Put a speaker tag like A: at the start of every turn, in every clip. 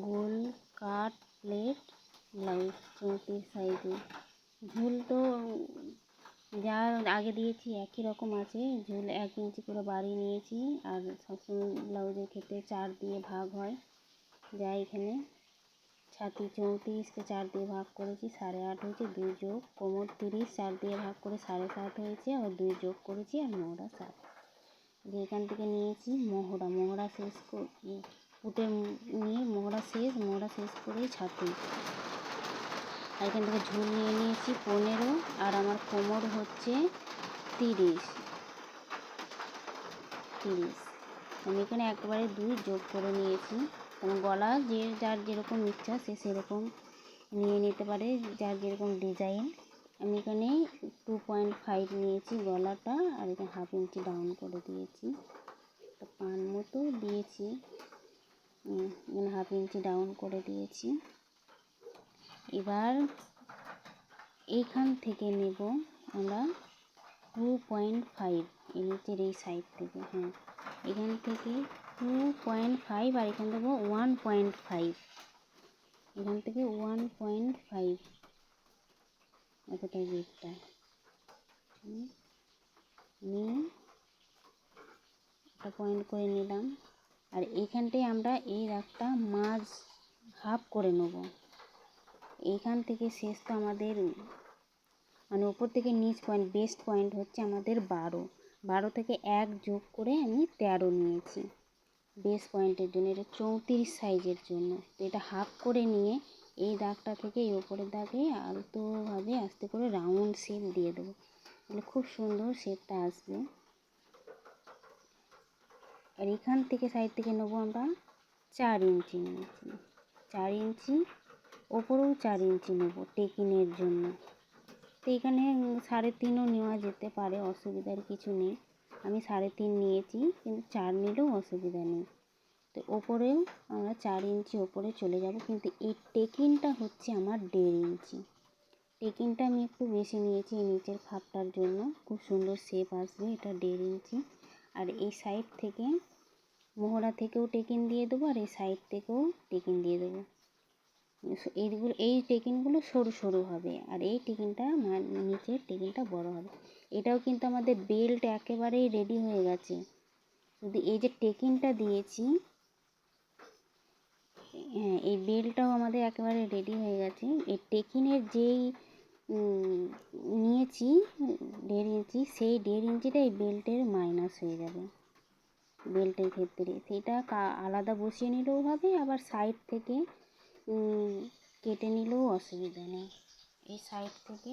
A: গোল কাট plate blouse চৌত্রিশ সাইজে ঝুল তো যা আগে দিয়েছি, একই রকম আছে। ঝুল এক ইঞ্চি করে বাড়িয়ে নিয়েছি, আর সবসময় ব্লাউজের ক্ষেত্রে চার দিয়ে ভাগ হয়। যা এখানে ছাতি চৌত্রিশকে চার দিয়ে ভাগ করেছি, সাড়ে আট হয়েছে, দুই যোগ কোমর তিরিশ, চার দিয়ে ভাগ করে সাড়ে সাত হয়েছে আর দুই যোগ করেছি, আর মহড়া সাত। যে এখান থেকে নিয়েছি মহড়া মহড়া শেষ ফুটে নিয়ে মহড়া শেষ মহড়া শেষ করেই ছাতি আর এখান থেকে ঝুল নিয়ে নিয়েছি পনেরো, আর আমার কোমর হচ্ছে তিরিশ। তিরিশ। আমি এখানে একবারে দুই যোগ করে নিয়েছি। কারণ গলা যে যার যেরকম ইচ্ছা সে সেরকম নিয়ে নিতে পারে, যার যেরকম ডিজাইন। আমি এখানে টু পয়েন্ট ফাইভ নিয়েছি গলাটা, আর এখানে হাফ ইঞ্চি ডাউন করে দিয়েছি। পান মতো দিয়েছি। হাফ ইঞ্চি ডাউন করে দিয়েছি। এবার এইখান থেকে নেব আমরা টু পয়েন্ট ফাইভ এই এই সাইড থেকে হ্যাঁ। এখান থেকে টু পয়েন্ট ফাইভ আর এখান থেকে ওয়ান পয়েন্ট ফাইভ এখান থেকে ওয়ান পয়েন্ট ফাইভ এতটা গেটটা নিয়ে একটা পয়েন্ট করে নিলাম। আর এইখানটায় আমরা এই একটা মাঝ হাফ করে নেব। এইখান থেকে শেষ তো আমাদের মানে ওপর থেকে নিচ পয়েন্ট বেস্ট পয়েন্ট হচ্ছে আমাদের বারো। বারো থেকে এক যোগ করে আমি তেরো নিয়েছি। বেস পয়েন্টের জন্য, এটা চৌত্রিশ সাইজের জন্য। তো এটা হাফ করে নিয়ে এই দাগটা থেকে এই ওপরের দাগে আলতোভাবে আস্তে করে রাউন্ড শেপ দিয়ে দেবো। তাহলে খুব সুন্দর শেপটা আসবে। আর এখান থেকে সাইড থেকে নেব আমরা চার ইঞ্চি নিয়েছি। চার ইঞ্চি, ওপরেও চার ইঞ্চি নেব টেকিনের জন্য। তো এখানে সাড়ে তিনও নেওয়া যেতে পারে, অসুবিধার কিছু নেই। আমি সাড়ে তিন নিয়েছি, কিন্তু চার নিলেও অসুবিধা নেই। তো ওপরেও আমরা চার ইঞ্চি ওপরে চলে যাব, কিন্তু এই টেকিনটা হচ্ছে আমার দেড় ইঞ্চি। টেকিনটা আমি একটু বেশি নিয়েছি নিচের খাপটার জন্য। খুব সুন্দর শেপ আসবে, এটা দেড় ইঞ্চি। আর এই সাইড থেকে মোহরা থেকেও টেকিন দিয়ে দেবো আর এই সাইড থেকেও টেকিন দিয়ে দেবো। এইগুলো, এই টেকিনগুলো সরু সরু হবে আর এই টেকিনটা নিচের টেকিনটা বড় হবে। এটাও কিন্তু আমাদের বেল্ট একেবারেই রেডি হয়ে গেছে। শুধু এই যে টেকিনটা দিয়েছি হ্যাঁ এই বেল্টটাও আমাদের একেবারে রেডি হয়ে গেছে। এই টেকিনের যেই নিয়েছি, দেড় ইঞ্চি সেই দেড় ইঞ্চিটা এই বেল্টের মাইনাস হয়ে যাবে। বেল্টের ক্ষেত্রে সেটা আলাদা বসিয়ে নিলেও হবে, আবার সাইড থেকে কেটে নিলেও অসুবিধা নেই। এই সাইড থেকে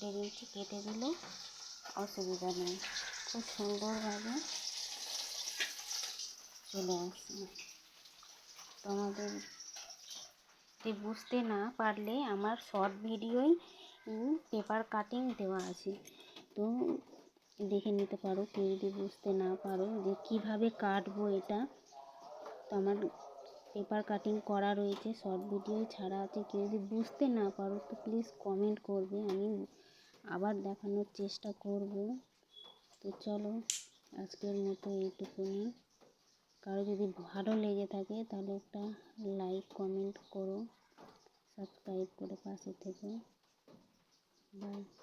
A: দেড় ইঞ্চি কেটে দিলেও অসুবিধা নেই। খুব সুন্দরভাবে চলে আসবে তোমাদের বুঝতে না পারলে আমার শর্ট ভিডিওই পেপার কাটিং দেওয়া আছে। তো দেখে নিতে পারো, কেউ যদি বুঝতে না পারো যে কীভাবে কাটবো এটা। তো আমার পেপার কাটিং করা রয়েছে, শর্ট ভিডিও ছাড়া আছে। কেউ যদি বুঝতে না পারো, তো প্লিজ কমেন্ট করবে। আমি আবার দেখানোর চেষ্টা করব। তো চলো, আজকের মতো এইটুকুনি। কারও যদি ভালো লেগে থাকে, তাহলে একটা লাইক কমেন্ট করো। সাবস্ক্রাইব করে পাশে থেকে। Bye.